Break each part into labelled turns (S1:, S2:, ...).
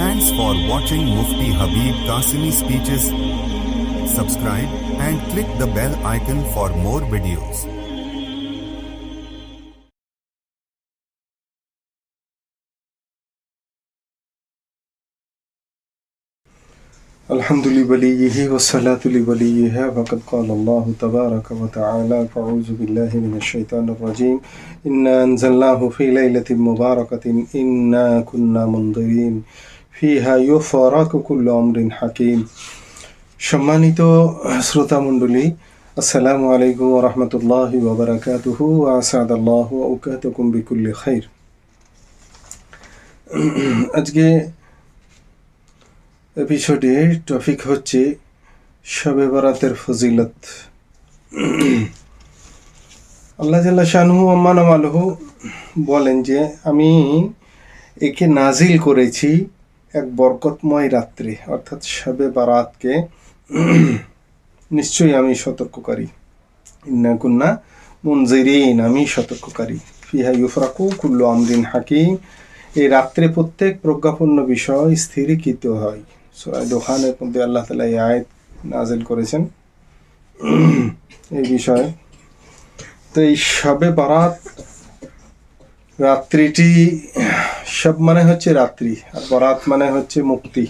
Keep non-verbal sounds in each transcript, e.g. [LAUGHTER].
S1: Thanks for watching Mufti Habib Qasimi speeches. Subscribe and click the bell icon for more videos.
S2: الحمد لوليه والصلاة لوليها وقد قال الله تبارك وتعالى فأعوذ بالله من الشيطان الرجيم إنا أنزلناه في ليلة مباركة إنا كنا منذرين ফিহা ইউফরাকুকুল আমরিন হাকিম। সম্মানিত শ্রোতামণ্ডলী আসসালামু আলাইকুম রহমতুল্লাহ আসাদ খাইর। আজকে এপিসোডে টপিক হচ্ছে শবে বরাতের ফজিলত। আল্লাহ জাল্লা শাহু আম্মান বলেন যে, আমি একে নাজিল করেছি এক বরকতময় রাত্রে, অর্থাৎ শবে বারাতকে [CLEARS THROAT] নিশ্চয়ই আমি সতর্ককারী। ইন্না কুন্না মুনজিরিন, আমি সতর্ককারী। ফিহা ইউফরাকু কুল্লু আমরিন হাকিম। এই রাত্রে প্রত্যেক প্রজ্ঞাপন্ন বিষয় স্থিরীকৃত হয়। সুরায় দোকানের মধ্যে আল্লাহ তালা এই আয়াত নাজেল করেছেন। [CLEARS THROAT] এই বিষয়ে। তো এই শবে বারাত রাত্রিটি সব মানে হচ্ছে রাত্রি আর বরাত মানে হচ্ছে মুক্তি।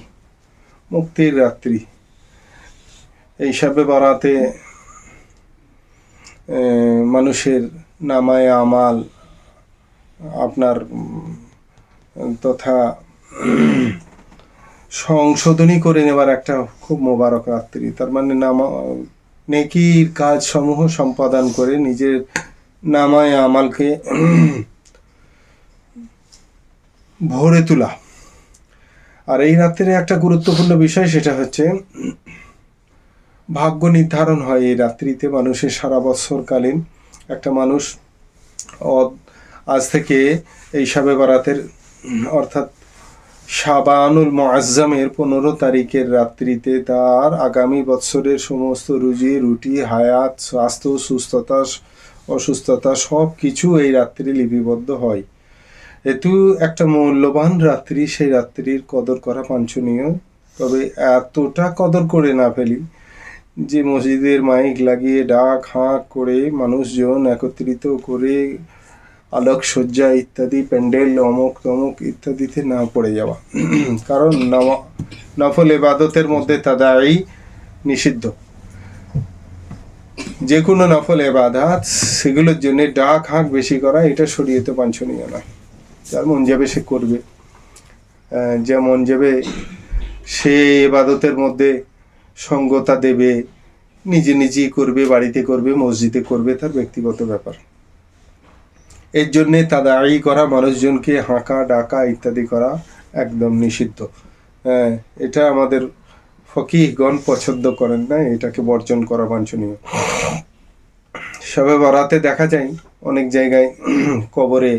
S2: মুক্তির রাত্রি। এই সবে বরাতে মানুষের নামায় আমাল, আপনার তথা সংশোধনী করে নেবার একটা খুব মোবারক রাত্রি। তার মানে নামা, নেকির কাজ সমূহ সম্পাদন করে নিজের নামায় আমালকে ভরে তোলা। আর এই রাত্রে একটা গুরুত্বপূর্ণ বিষয়, সেটা হচ্ছে, ভাগ্য নির্ধারণ হয় এই রাত্রিতে মানুষের সারা বৎসরকালীন। একটা মানুষ আজ থেকে এই সাবে বারাতের, অর্থাৎ শাবানুল মুআজ্জামের পনেরো তারিখের রাত্রিতে তার আগামী বৎসরের সমস্ত রুজি, রুটি, হায়াত, স্বাস্থ্য, সুস্থতা, অসুস্থতা সব কিছু এই রাত্রি লিপিবদ্ধ হয়। এতু একটা মূল্যবান রাত্রি, সেই রাত্রির কদর করা বাঞ্ছনীয় তবে এতটা কদর করে না ফেলি যে মসজিদের মাইক লাগিয়ে ডাক হাঁক করে মানুষজন একত্রিত করে আলোকসজ্জা ইত্যাদি, প্যান্ডেল, অমুক তমুক ইত্যাদিতে না পড়ে যাওয়া। কারণ নফল এবাদতের মধ্যে তাদাই নিষিদ্ধ। যে কোনো নফল এবাদাত সেগুলোর জন্য ডাক হাঁক বেশি করা, এটা শরীয়তে বাঞ্ছনীয় নয় যার মন যাবে সে করবে। যে মন যাবে সে এবাদতের মধ্যে সঙ্গতা দেবে, নিজে নিজেই করবে, বাড়িতে করবে, মসজিদে করবে, তার ব্যক্তিগত ব্যাপার। এর জন্যে তাদাই করা, মানুষজনকে হাঁকা, ডাকা ইত্যাদি করা একদম নিষিদ্ধ। হ্যাঁ এটা আমাদের ফকিহগণ পছন্দ করেন না, এটাকে বর্জন করা বাঞ্ছনীয়। সবে বরাতে দেখা যায়, অনেক জায়গায় কবরে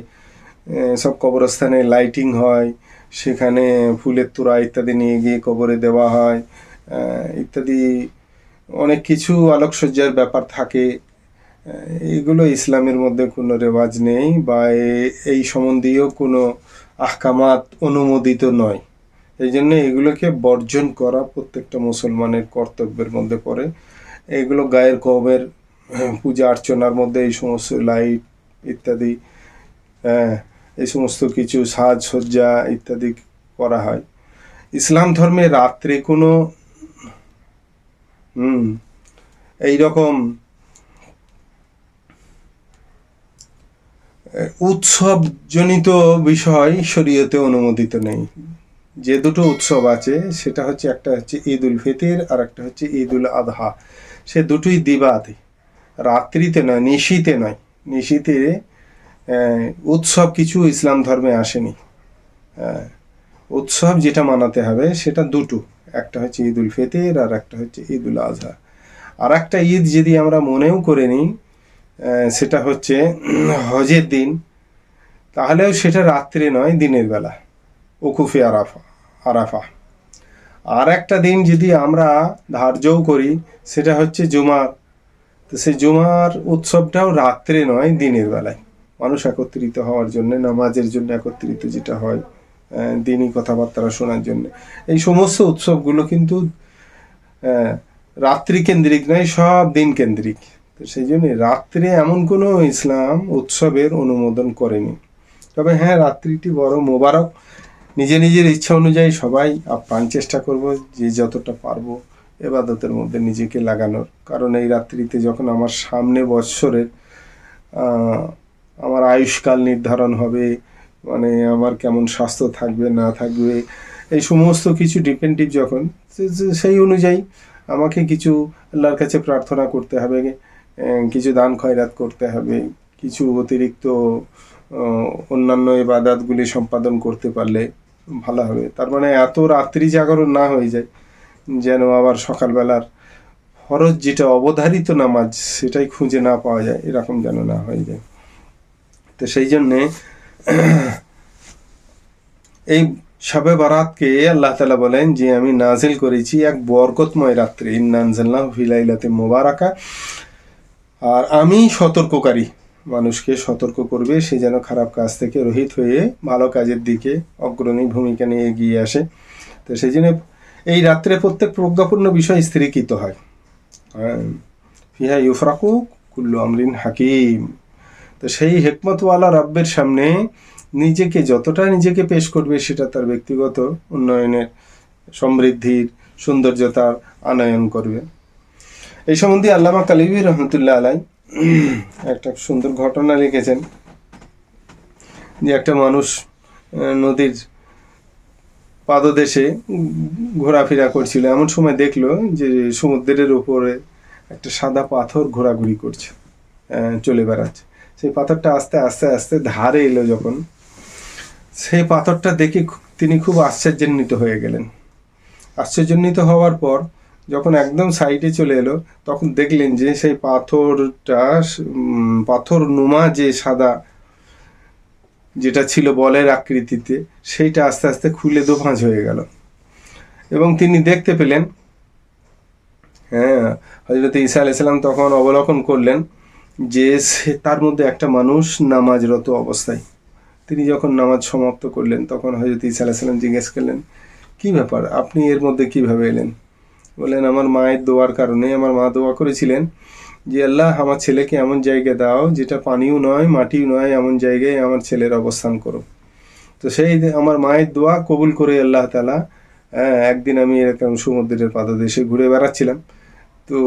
S2: সব কবরস্থানে লাইটিং হয়, সেখানে ফুলের তোড়া ইত্যাদি নিয়ে গিয়ে কবরে দেওয়া হয় ইত্যাদি অনেক কিছু আলোকসজ্জার ব্যাপার থাকে। এগুলো ইসলামের মধ্যে কোনো রেওয়াজ নেই বা এই সম্বন্ধীয় কোনো আহকামাত অনুমোদিত নয়। এই জন্য এগুলোকে বর্জন করা প্রত্যেকটা মুসলমানের কর্তব্যের মধ্যে পড়ে। এগুলো গায়ের কবের পূজা অর্চনার মধ্যে এই সমস্ত লাইট ইত্যাদি হ্যাঁ এই সমস্ত কিছু সাজসজ্জা ইত্যাদি করা হয়। ইসলাম ধর্মে রাত্রে কোনো, হুম, এইরকম উৎসবজনিত বিষয় শরীয়তে অনুমোদিত নেই। যে দুটো উৎসব আছে, সেটা হচ্ছে একটা হচ্ছে ঈদ উল ফিতির আর একটা হচ্ছে ঈদ উল আদহা সে দুটোই দিবাতে, রাত্রিতে নয়, নিশিতে নয়। নিশিতে উৎসব কিছু ইসলাম ধর্মে আসেনি। উৎসব যেটা মানাতে হবে সেটা দুটো। একটা হচ্ছে ঈদ উল ফিতির আর একটা হচ্ছে ঈদ উল আজহা আর একটা ঈদ যদি আমরা মনেও করে নিই সেটা হচ্ছে হজের দিন। তাহলেও সেটা রাত্রে নয়, দিনের বেলা। উকুফে আরাফা আরাফা। আর একটা দিন যদি আমরা ধার্যও করি, সেটা হচ্ছে জুমার। তো সেই জুমার উৎসবটাও রাত্রে নয়, দিনের বেলায়। মানুষ একত্রিত হওয়ার জন্য, নামাজের জন্য একত্রিত যেটা হয় দিনই কথাবার্তা শোনার জন্য। এই সমস্ত উৎসবগুলো কিন্তু রাত্রি কেন্দ্রিক নয়, সব দিন কেন্দ্রিক। তো সেই জন্য রাত্রে এমন কোনো ইসলাম উৎসবের অনুমোদন করেনি। তবে হ্যাঁ রাত্রিটি বড় মোবারক। নিজে নিজের ইচ্ছা অনুযায়ী সবাই আপ্রাণ চেষ্টা করব, যে যতটা পারব এবাদতের মধ্যে নিজেকে লাগানোর। কারণ এই রাত্রিতে যখন আমার সামনে বৎসরের আমার আয়ুষ্কাল নির্ধারণ হবে মানে আমার কেমন স্বাস্থ্য থাকবে, না থাকবে, এই সমস্ত কিছু ডিপেন্ডিভ যখন সেই অনুযায়ী আমাকে কিছু আল্লাহর কাছে প্রার্থনা করতে হবে কিছু দান খয়রাত করতে হবে, কিছু অতিরিক্ত অন্যান্য ইবাদাতগুলি সম্পাদন করতে পারলে ভালো হবে। তার মানে এত রাত্রি জাগরণ না হয়ে যায়, যেন আবার সকালবেলার ফরজ যেটা অবধারিত নামাজ, সেটাই খুঁজে না পাওয়া যায়, এরকম যেন না হয়ে যায়। তো সেই জন্যে এই শবে বারাতকে আল্লাহ তালা বলেন যে, আমি নাজিল করেছি এক বরকতময় রাত্রে। ইন্নানজাল্লাহ ফিলাইলাতে মোবারাকা। আর আমি সতর্ককারী মানুষকে সতর্ক করবে, সে যেন খারাপ কাজ থেকে রহিত হয়ে ভালো কাজের দিকে অগ্রণী ভূমিকা নিয়ে এগিয়ে আসে। তো সেই জন্য এই রাত্রে প্রত্যেক প্রজ্ঞাপূর্ণ বিষয় স্থিরীকৃত হয়। হ্যাঁ। ফিহা ইউফরাকু কুল্লু আমরিন হাকিম। তো সেই হেকমতওয়ালা রব্বের সামনে নিজেকে, যতটা নিজেকে পেশ করবে সেটা তার ব্যক্তিগত উন্নয়নের সমৃদ্ধির সৌন্দর্যতার আনয়ন করবে। এই সম্বন্ধে আল্লামা কালিবি রহমতুল্লাহ আলাই একটা সুন্দর ঘটনা লিখেছেন যে একটা মানুষ নদীর পাদদেশে ঘোরাফেরা করছিল। এমন সময় দেখল যে সমুদ্রের উপরে একটা সাদা পাথর ঘোরাঘুরি করছে চলে বেড়াচ্ছে। সেই পাথরটা আস্তে আস্তে আস্তে ধারে এলো যখন, সেই পাথরটা দেখে তিনি খুব আশ্চর্যান্বিত হয়ে গেলেন। আশ্চর্যান্বিত হওয়ার পর যখন একদম সাইডে চলে এলো, তখন দেখলেন যে সেই পাথরটা পাথর নুমা যে সাদা যেটা ছিল বলের আকৃতিতে, সেইটা আস্তে আস্তে খুলে দোভাঁজ হয়ে গেল। এবং তিনি দেখতে পেলেন হ্যাঁ হজরত ঈসা আলাইসাল্লাম তখন অবলোকন করলেন যে তার মধ্যে একটা মানুষ নামাজরত অবস্থায়। তিনি যখন নামাজ সমাপ্ত করলেন, তখন হজরত ঈসা আলাইসাল্লাম জিজ্ঞেস করলেন, কি ব্যাপার? আপনি এর মধ্যে কীভাবে এলেন? বললেন, আমার মায়ের দোয়ার কারণে আমার মা দোয়া করেছিলেন যে, আল্লাহ, আমার ছেলেকে এমন জায়গায় দাও যেটা পানিও নয়, মাটিও নয়, এমন জায়গায় আমার ছেলের অবস্থান করো। তো সেই আমার মায়ের দোয়া কবুল করে আল্লাহ তালা হ্যাঁ একদিন আমি এরকম সমুদ্রের পাদদেশে ঘুরে বেড়াচ্ছিলাম। তো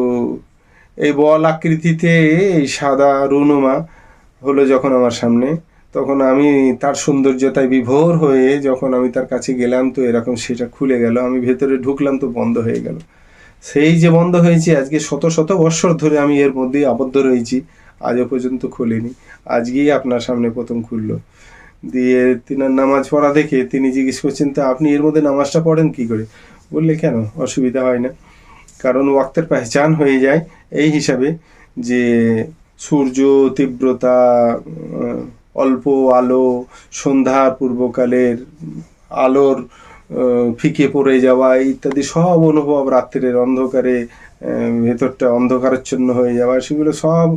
S2: এই বল আকৃতিতে এই সাদা রুনুমা হলো যখন আমার সামনে, তখন আমি তার সৌন্দর্যতায় বিভোর হয়ে যখন আমি তার কাছে গেলাম, তো এরকম সেটা খুলে গেল। আমি ভেতরে ঢুকলাম, তো বন্ধ হয়ে গেল। সেই যে বন্ধ হয়েছে, আজকে শত শত বৎসর ধরে আমি এর মধ্যেই আবদ্ধ রয়েছি, আজও পর্যন্ত খুলিনি। আজকেই আপনার সামনে প্রথম খুললো। দিয়ে তিনার নামাজ পড়া দেখে তিনি জিজ্ঞেস করছেন, তা আপনি এর মধ্যে নামাজটা পড়েন কি করে? বললে, কেন? অসুবিধা হয় না। কারণ ওয়াক্তের পেহচান হয়ে যায় এই হিসাবে যে সূর্য তীব্রতা অল্প আলো, সন্ধ্যার পূর্বকালের আলোর ফিকে পড়ে যাওয়া ইত্যাদি সব অনুভব রাত্রের অন্ধকারে ভেতরটা অন্ধকারাচ্ছন্ন হয়ে যাওয়া, সেগুলো সব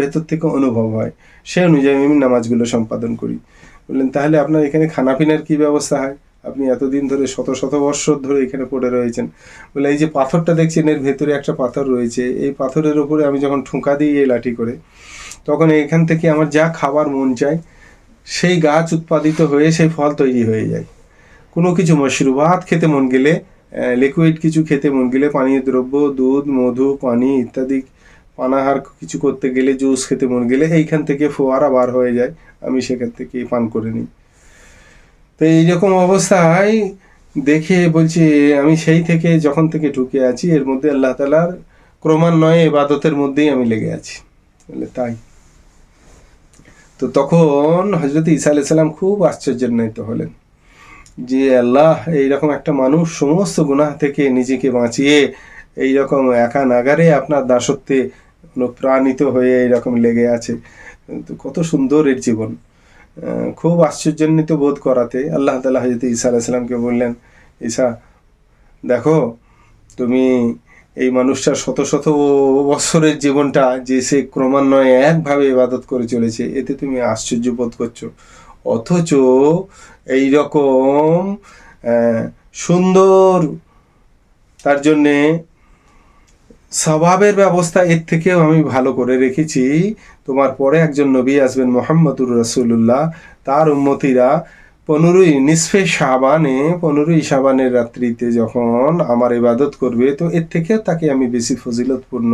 S2: ভেতর থেকে অনুভব হয়। সে অনুযায়ী আমি নামাজগুলো সম্পাদন করি। বললেন, তাহলে আপনার এখানে খানাপিনার কি ব্যবস্থা হয়? আপনি এতদিন ধরে শত শত বৎসর ধরে এখানে পড়ে রয়েছেন। বলে এই যে পাথরটা দেখছেন, এর ভেতরে একটা পাথর রয়েছে। এই পাথরের ওপরে আমি যখন ঠুঁকা দিই এই লাঠি করে, তখন এখান থেকে আমার যা খাবার মন চায়, সেই গাছ উৎপাদিত হয়ে সেই ফল তৈরি হয়ে যায়। কোনো কিছু মশরুবাত খেতে মন গেলে লিকুইড কিছু খেতে মন গেলে, পানীয় দ্রব্য, দুধ, মধু, পানি ইত্যাদি, পানাহার কিছু করতে গেলে, জুস খেতে মন গেলে, এইখান থেকে ফোয়ারা বার হয়ে যায়। আমি সেখান থেকে পান করে নিই। তো এইরকম অবস্থায় দেখে বলছি, আমি সেই থেকে যখন থেকে ঢুকে আছি, এর মধ্যে আল্লাহ তালার ক্রমান্বয়ে এবাদতের মধ্যেই আমি লেগে আছি। বলে, তাই? তো তখন হজরত ঈসা আলাইসাল্লাম খুব আশ্চর্যান্বিত হলেন যে, আল্লাহ, এইরকম একটা মানুষ সমস্ত গুনাহ থেকে নিজেকে বাঁচিয়ে এইরকম একা নাগারে আপনার দাসত্বে অনুপ্রাণিত হয়ে এইরকম লেগে আছে। তো কত সুন্দর এর জীবন। খুব আশ্চর্যান্বিত বোধ করাতে আল্লাহ তালা হজরত ঈসা আলাইসাল্লামকে বললেন, ঈসা, দেখো, তুমি এই মানুষটার শত শত বছরের জীবনটা যে সে ক্রমান্বয়ে একভাবে ইবাদত করে চলেছে, এতে তুমি আশ্চর্য বোধ করছ। অথচ এই রকম সুন্দর, তার জন্যে স্বভাবের ব্যবস্থা এর থেকেও আমি ভালো করে রেখেছি। তোমার পরে একজন নবী আসবেন মোহাম্মদুর রসুল্লাহ তার উন্মতিরা পনেরোই নিসফে সাবানে পনেরোই সাবানের রাত্রিতে যখন আমার ইবাদত করবে, তো এর থেকেও তাকে আমি বেশি ফজিলতপূর্ণ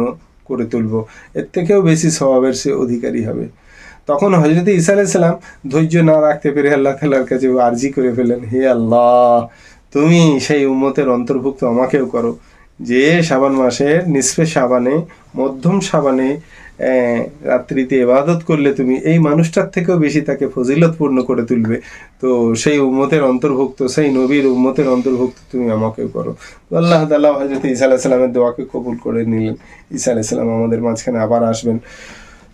S2: করে তুলব। এর থেকেও বেশি স্বভাবের সে অধিকারী হবে। তখন হজরত ঈসা আলাইসাল্লাম ধৈর্য না রাখতে পেরে আল্লাহ তালার কাছে আর্জি করে ফেলেন হে আল্লাহ, তুমি সেই উম্মতের অন্তর্ভুক্ত আমাকেও করো। যে সাবান মাসের নিসফে সাবানে মধ্যম সাবানে রাত্রিতে এবাদত করলে তুমি এই মানুষটার থেকেও বেশি তাকে ফজিলতপূর্ণ করে তুলবে। তো সেই উম্মতের অন্তর্ভুক্ত, সেই নবীর উম্মতের অন্তর্ভুক্ত তুমি আমাকেও করো। আল্লাহ তালা হজরত ঈসা আলাইসাল্লামের দোয়াকে কবুল করে নিলেন। ঈসা আলাইসাল্লাম আমাদের মাঝখানে আবার আসবেন।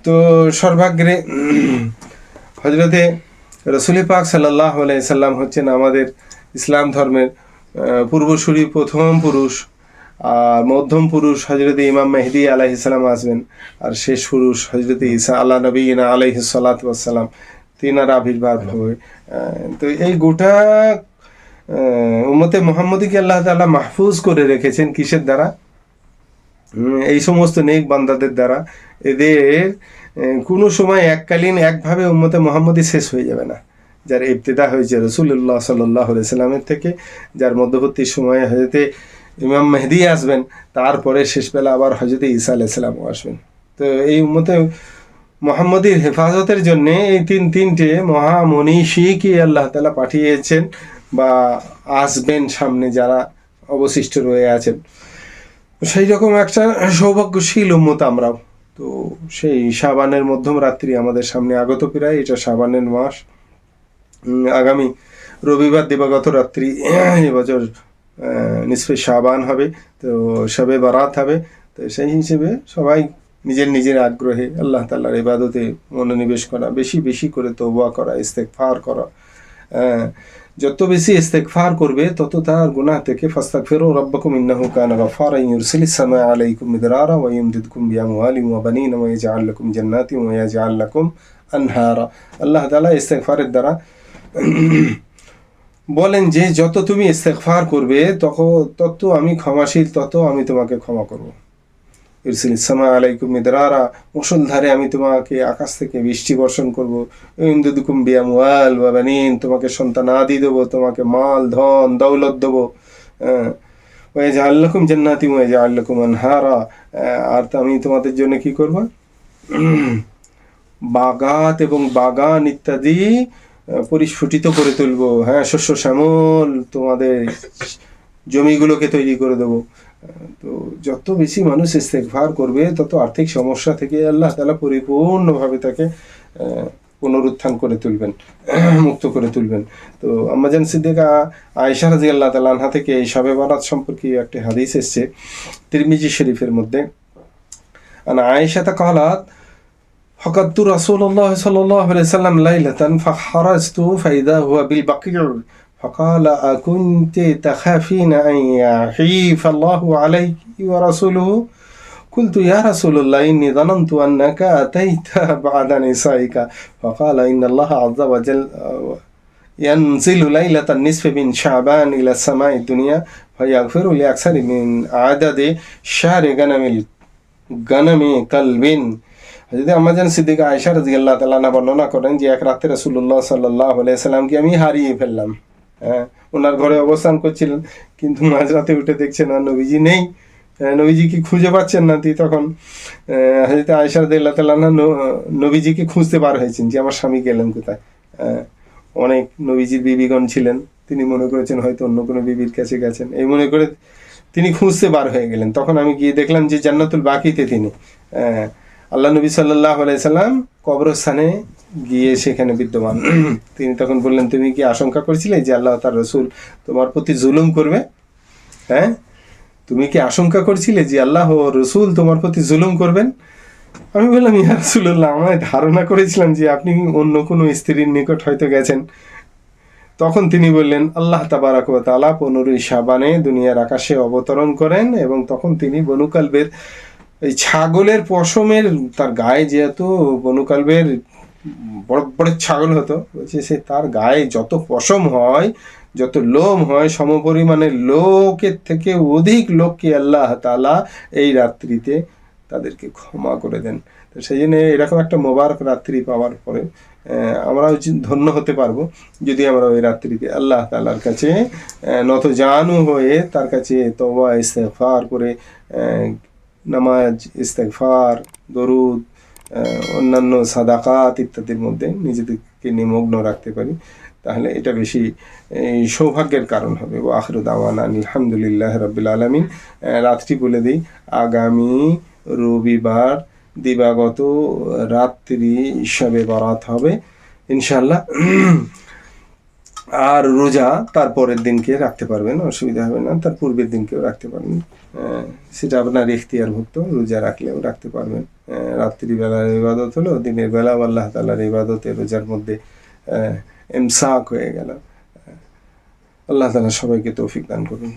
S2: তো সর্বাগ্রে [CLEARS THROAT] হজরতে রসুল পাক সাল্লাহ সাল্লাম হচ্ছেন আমাদের ইসলাম ধর্মের পূর্বসূরি প্রথম পুরুষ। আর মধ্যম পুরুষ হজরত ইমাম মেহদি আলাহ ইসলাম আসবেন। আর শেষ পুরুষ হজরত ইসা আল্লাহ নবীনা আলাইহ সালাতাম তিনার আবির্ভাব হবে তো এই গোটা আহ, উম্মতে মোহাম্মদীকে আল্লাহ তাআলা মাহফুজ করে রেখেছেন কিসের দ্বারা? এই সমস্ত নেক বান্দাদের দ্বারা। এদের কোনো সময় এককালীন একভাবে উম্মতে মোহাম্মদী শেষ হয়ে যাবে না। যার ইবতেদা হয়েছে রসুল্লাহ সাল্লাহ সাল্লামের থেকে যার মধ্যবর্তী সময়ে হজরতে ইমাম মেহদি আসবেন, তারপরে শেষবেলা আবার হজরতে ঈসা আলাইসাল্লামও আসবেন। তো এই উম্মতে মোহাম্মদীর হেফাজতের জন্যে এই তিন তিনটে মহামনীষীকে আল্লাহ তালা পাঠিয়েছেন বা আসবেন সামনে যারা অবশিষ্ট রয়ে আছেন। সেই রকম একটা সৌভাগ্যশীল উম্মত আমরাও। তো সেই সাবানের মধ্যম রাত্রি আমাদের সামনে আগত প্রায়, এটা সাবানের মাস। আগামী রবিবার দিবাগত রাত্রি এবছর নিসফে সাবান হবে, তো সবে বারাত হবে, তো সেই হিসেবে সবাই নিজের নিজের আগ্রহে আল্লাহ তাল্লাহর ইবাদতে মনোনিবেশ করা, বেশি বেশি করে তৌবা করা ইস্তেকফার করা। যত বেশি ইস্তেকফার করবে, তত তার গুনাহ থেকে, ফাস্তাগফিরু রাব্বাকুম ইন্নাহু কানা গাফারা ইউরসিলিস সামা আলাইকুম মিদরারা ওয়া ইমদিদকুম বিআমওয়ালিন ওয়া বানিন ওয়া ইয়াজআল লাকুম জান্নাতিন ওয়া ইয়াজআল লাকুম আনহারা। আল্লাহ তাআলা ইস্তেগফারের দ্বারা বলেন যে যত তুমি ইস্তেগফার করবে, তত তত আমি ক্ষমাশীল, তত আমি তোমাকে ক্ষমা করব। ইরসিল সামা আলাইকুম মিদরারা মুসলধারে আমি তোমাকে আকাশ থেকে বৃষ্টি বর্ষণ করব। ইমদুদুকুম বিয়ামওয়াল ওয়া বানিন, তোমাকে সন্তানাদি দেবো, তোমাকে মাল, ধন, দৌলত দেবো। হ্যাঁ ওয়ে যে আল্লাকুম জান্নাতি ওয়ে যে আল্লাকুম আনহারা। আর আমি তোমাদের জন্য কি করব? বাগাত এবং বাগান ইত্যাদি পরিস্ফুটিত করে তুলব। হ্যাঁ শস্য শ্যামল, তোমাদের জমিগুলোকে তৈরি করে দেব। তো যত বেশি মানুষ ইস্তেকভার করবে, তত আর্থিক সমস্যা থেকে আল্লাহ তালা পরিপূর্ণভাবে তাকে পুনরুত্থান করে তুলবেন, [CLEARS THROAT] মুক্ত করে তুলবেন। তো আমাজান সিদ্দিকা আয়সা রাজি আল্লাহ তালা আনহা থেকে এই সবে বারাত সম্পর্কে একটি হাদিস এসছে, তিরমিজি শরীফের মধ্যে। আয়সা আয়েশা তা কহলাত فقدت رسول الله صلى الله عليه وسلم ليلة فخرجت فإذا هو بالبقيع. فقال أكنت تخافين أن يحيف الله عليك ورسوله؟ قلت يا رسول الله إني ظننت أنك أتيت [LAUGHS] بعد نسائك. فقال إن الله عز وجل ينزل ليلة النصف من شعبان إلى السماء الدنيا فيغفر لأكثر من عدد شهر غنم الغنم كلب. যদি আমাজন সিদ্দিক আয়সা রাজি আল্লাহ তালা বর্ণনা করেন যে এক রাত্রে রসুল্লাহ সাল্লাহ সাল্লামকে আমি হারিয়ে ফেললাম হ্যাঁ ওনার ঘরে অবস্থান করছিলেন কিন্তু মাঝরাতে উঠে দেখছেন আর নবীজি নেই আহ, নবীজিকে খুঁজে পাচ্ছেন না? তুই তখন হজরত আয়সা রাজি আল্লাহ তালা নবীজিকে খুঁজতে বার হয়েছেন যে আমার স্বামী গেলেন কোথায়? আহ, অনেক নবীজির বিবিগণ ছিলেন তিনি মনে করেছেন হয়তো অন্য কোনো বিবির কাছে গেছেন। এই মনে করে তিনি খুঁজতে বার হয়ে গেলেন। তখন আমি গিয়ে দেখলাম যে জান্নাতুল বাকিতে তিনি আহ, আল্লাহ নবী সাল্লাহ আলাইসাল্লাম কবরস্থানে গিয়ে সেখানে বিদ্যমান। [CLEARS THROAT] তিনি তখন বললেন, তুমি কি আশঙ্কা করছিলে যে আল্লাহ তার রসুল তোমার প্রতি জুলুম করবে? হ্যাঁ? তুমি কি আশঙ্কা করছিলে যে আল্লাহ রসুল তোমার প্রতি জুলুম করবেন? আমি বললাম, ইয়া রসুল্লাহ আমায় ধারণা করেছিলাম যে আপনি অন্য কোনো স্ত্রীর নিকট হয়তো গেছেন। তখন তিনি বললেন, আল্লাহ তাবারাক তাআলা পনেরোই সাবানে দুনিয়ার আকাশে অবতরণ করেন এবং তখন তিনি বনুকালবের এই ছাগলের পশমের, তার গায়ে যেহেতু বনুকালবের বড় বড় ছাগল হতো, বলছে সে তার গায়ে যত পশম হয়, যত লোম হয়, সমপরিমাণে লোকের থেকে অধিক লোককে আল্লাহ তালা এই রাত্রিতে তাদেরকে ক্ষমা করে দেন। তো সেই জন্য এরকম একটা মোবারক রাত্রি পাওয়ার পরে আমরাও ধন্য হতে পারব, যদি আমরা ওই রাত্রিতে আল্লাহ তালার কাছে নত জানু হয়ে তার কাছে তবা ইস্তেফার করে নামাজ, ইস্তেগফার, দরুদ অন্যান্য সাদাকাত ইত্যাদির মধ্যে নিজেদেরকে নিমগ্ন রাখতে পারি। তাহলে এটা বেশি সৌভাগ্যের কারণ হবে। ও আখরু দাওয়ানা আলহামদুলিল্লাহ রবিল আলমিন। রাত্রি বলে দিই, আগামী রবিবার দিবাগত রাত্রি সবে বরাত হবে। ইনশাল্লাহ আর রোজা তার পরের দিনকে রাখতে পারবেন, অসুবিধা হবে না। তার পূর্বের দিনকেও রাখতে পারবেন। সেটা আপনার এখতিয়ারভুক্ত রোজা রাখলেও রাখতে পারবেন। রাত্রি রাত্রিবেলার ইবাদত হলো, দিনের বেলা আল্লাহ তালার ইবাদতে রোজার মধ্যে এমসাক হয়ে গেল। আল্লাহ তালা সবাইকে তৌফিক দান করুন।